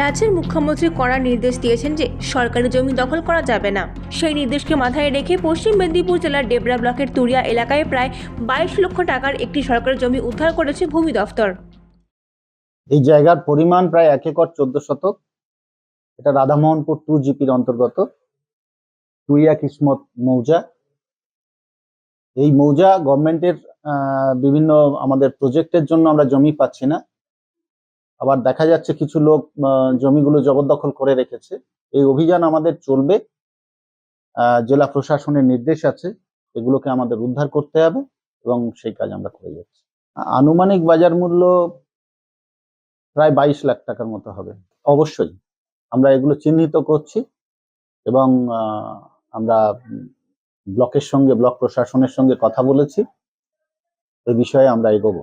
রাজ্যের মুখ্যমন্ত্রী কড়া নির্দেশ দিয়েছেন যে সরকারি জমি দখল করা যাবে না। সেই নির্দেশকে মাথায় রেখে পশ্চিম মেদিনীপুর জেলার ডেবরা ব্লকের তুরিয়া এলাকায় প্রায় বাইশ লক্ষ টাকার একটি সরকারি জমি উদ্ধার করেছে ভূমি দফতর। এই জায়গার পরিমাণ প্রায় এক একর চোদ্দ শতক। এটা রাধামোহনপুর টু জিপির অন্তর্গত। টুইয়া কিসমত মৌজা। এই মৌজা গভর্নমেন্টের বিভিন্ন আমাদের প্রজেক্টের জন্য আমরা জমি পাচ্ছি না। আবার দেখা যাচ্ছে কিছু লোক জমিগুলো জবরদখল করে রেখেছে। এই অভিযান আমাদের চলবে। জেলা প্রশাসনের নির্দেশ আছে। এগুলোকে আমাদের উদ্ধার করতে হবে এবং সেই কাজ আমরা করে যাচ্ছি। আনুমানিক বাজার মূল্য প্রায় বাইশ লাখ টাকার মতো হবে। অবশ্যই আমরা এগুলো চিহ্নিত করছি এবং আমরা ব্লকের সঙ্গে, ব্লক প্রশাসনের সঙ্গে কথা বলেছি। এ বিষয়ে আমরা এগোবো।